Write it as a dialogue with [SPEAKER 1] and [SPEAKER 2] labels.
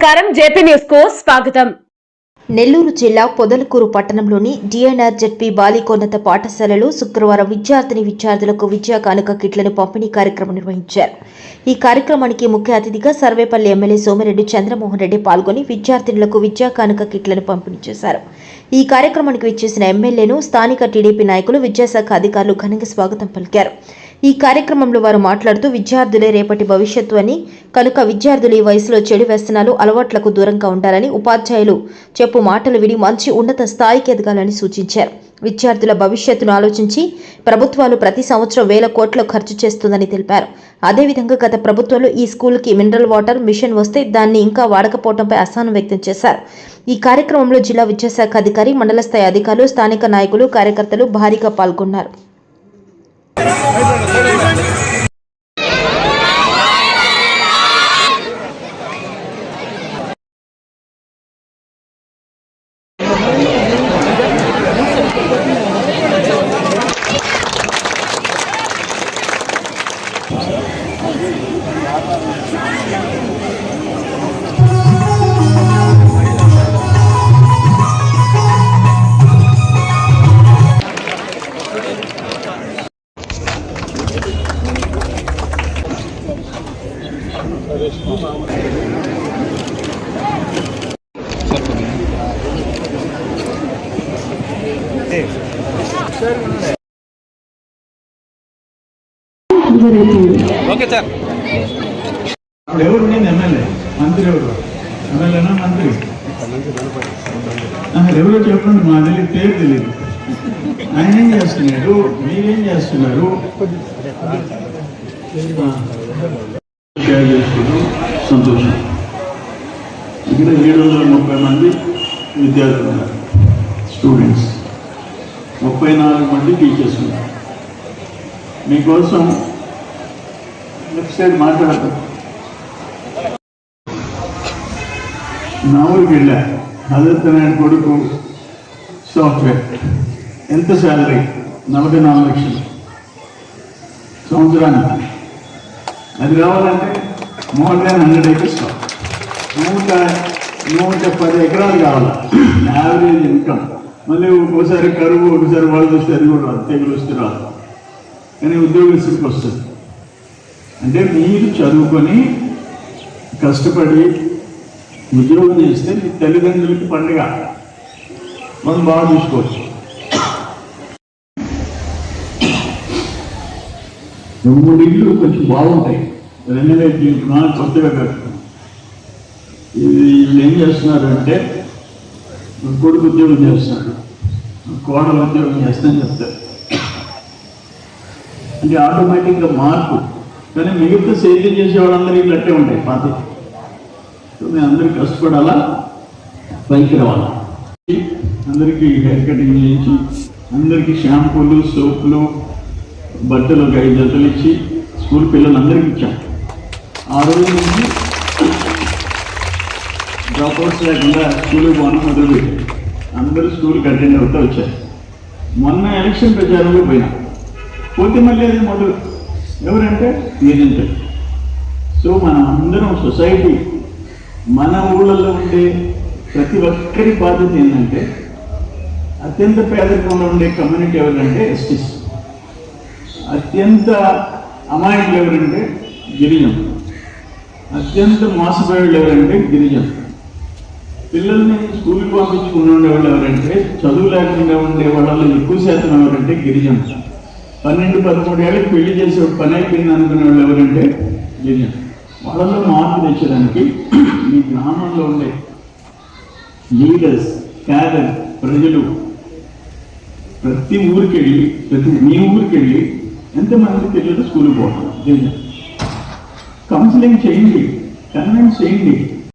[SPEAKER 1] నమస్కారం. జేపీ న్యూస్కు స్వాగతం.
[SPEAKER 2] నెల్లూరు జిల్లా పొదలకూరు పట్టణంలోని డిఎన్ఆర్ జెడ్పీ బాలికోన్నత పాఠశాలలో శుక్రవారం విద్యార్థిని విద్యార్థులకు విద్యా కానుక కిట్లను పంపిణీ కార్యక్రమం నిర్వహించారు. ఈ కార్యక్రమానికి ముఖ్య అతిథిగా సర్వేపల్లి ఎమ్మెల్యే సోమిరెడ్డి చంద్రమోహన్ రెడ్డి పాల్గొని విద్యార్థినులకు విద్యా కానుక కిట్లను పంపిణీ చేశారు. ఈ కార్యక్రమానికి విచ్చేసిన ఎమ్మెల్యేను స్థానిక టీడీపీ నాయకులు విద్యాశాఖ అధికారులు ఘనంగా స్వాగతం పలికారు. ఈ కార్యక్రమంలో వారు మాట్లాడుతూ విద్యార్థులే రేపటి భవిష్యత్తు అని కనుక విద్యార్థులు ఈ వయసులో చెడు వ్యసనాలు అలవాట్లకు దూరంగా ఉండాలని ఉపాధ్యాయులు చెప్పు మాటలు విని మంచి ఉన్నత స్థాయికి ఎదగాలని సూచించారు. విద్యార్థుల భవిష్యత్తును ఆలోచించి ప్రభుత్వాలు ప్రతి సంవత్సరం వేల కోట్లు ఖర్చు చేస్తుందని తెలిపారు. అదేవిధంగా గత ప్రభుత్వాలు ఈ స్కూల్కి మినరల్ వాటర్ మిషన్ వస్తే దాన్ని ఇంకా వాడకపోవడంపై అసహనం వ్యక్తం చేశారు. ఈ కార్యక్రమంలో జిల్లా విద్యాశాఖ అధికారి మండల స్థాయి అధికారులు స్థానిక నాయకులు కార్యకర్తలు భారీగా పాల్గొన్నారు.
[SPEAKER 3] هيدا సార్.
[SPEAKER 4] అప్పుడు ఎవరు ఎమ్మెల్యే. మంత్రి ఎవరు? ఎమ్మెల్యేనా మంత్రి? ఎవరో చెప్పండి మా తెలియదు పేరు తెలియదు ఆయన ఏం చేస్తున్నాడు? మీరేం చేస్తున్నారు? ఆ, షేర్ చేసుకుంటూ సంతోషం. ఇక్కడ ఏడు వందల ముప్పై మంది విద్యార్థులు ఉన్నారు స్టూడెంట్స్. ముప్పై నాలుగు మంది టీచర్స్ ఉన్నారు. మీకోసం లెఫ్ట్ సైడ్ మాట్లాడతాం. నా ఊరికి వెళ్ళా హజరత్ కొడుకు సాఫ్ట్వేర్ ఎంత శాలరీ నలభై నాలుగు లక్షలు. సంవత్సరానికి. అది కావాలంటే మోర్ దాన్ హండ్రెడ్ ఏకర్స్ నూట నూట పది ఎకరాలు కావాలి? Average income. మళ్ళీ ఒక్కోసారి కరువు ఒకసారి వాళ్ళు వస్తే అది కూడా తెగులు వస్తే రాదు. కానీ ఉద్యోగస్తుడికి వస్తుంది. అంటే మీరు చదువుకొని కష్టపడి ఉద్యోగం చేస్తే మీ తల్లిదండ్రులకి పండుగ. మనం బాగా చూసుకోవచ్చు. మూడు ఇల్లు కొంచెం బాగుంటాయి. రెన్యులేట్ నా కొత్తగా కట్టుకున్నాం. వీళ్ళు ఏం చేస్తున్నారు అంటే కొడుకు ఉద్యోగం చేస్తున్నాడు. కోడలు ఉద్యోగం చేస్తానని చెప్తారు. అంటే ఆటోమేటిక్గా మార్పు. కానీ మిగతా సేద్యం చేసే వాళ్ళందరూ ఇట్లా అట్టే ఉంటాయి పాత. మేము అందరికీ కష్టపడాలా? పైకి రావాలా అందరికీ హెయిర్ కటింగ్ చేయించి అందరికీ షాంపూలు సోపులు బట్టలు ఒక ఐదు జతలు ఇచ్చి స్కూల్ పిల్లలందరికీ ఇచ్చాం. ఆ రోజు నుంచి డ్రాప్ అవుట్స్ లేకుండా స్కూల్కి పోవడం మొదలుపెట్టాం. అందరూ స్కూల్కి అటెండ్ అవుతూ వచ్చారు. మొన్న ఎలక్షన్ ప్రచారంలో పోయినా. పోతే మళ్ళీ అది మొదలు ఎవరంటే? ఏజెంట్ సో మనం అందరం సొసైటీ మన ఊళ్ళల్లో ఉండే ప్రతి ఒక్కరి బాధ్యత ఏంటంటే అత్యంత పేదరికంలో ఉండే కమ్యూనిటీ ఎవరంటే ఎస్టీస్. అత్యంత అమాయకులు ఎవరంటే గిరిజం అత్యంత మోసపోయేవాళ్ళు ఎవరంటే గిరిజం పిల్లల్ని స్కూల్కి పంపించుకుని ఉండేవాళ్ళు ఎవరంటే చదువు లేకుండా ఉండే వాళ్ళలో ఎక్కువ శాతం ఎవరంటే గిరిజన పన్నెండు పదమూడు ఏళ్ళకి పెళ్ళి చేసే ఒక పని అయిపోయింది అనుకునే వాళ్ళు ఎవరంటే గిరిజన వాళ్ళలో మార్పు తెచ్చడానికి మీ గ్రామంలో ఉండే లీడర్స్ క్యాడర్ ప్రజలు ప్రతి ఊరికి వెళ్ళి ప్రతి మీ ఊరికి వెళ్ళి ఎంతమంది తెలియదు స్కూల్కి పోతారు కౌన్సిలింగ్ చేయండి కన్వెన్స్ చేయండి.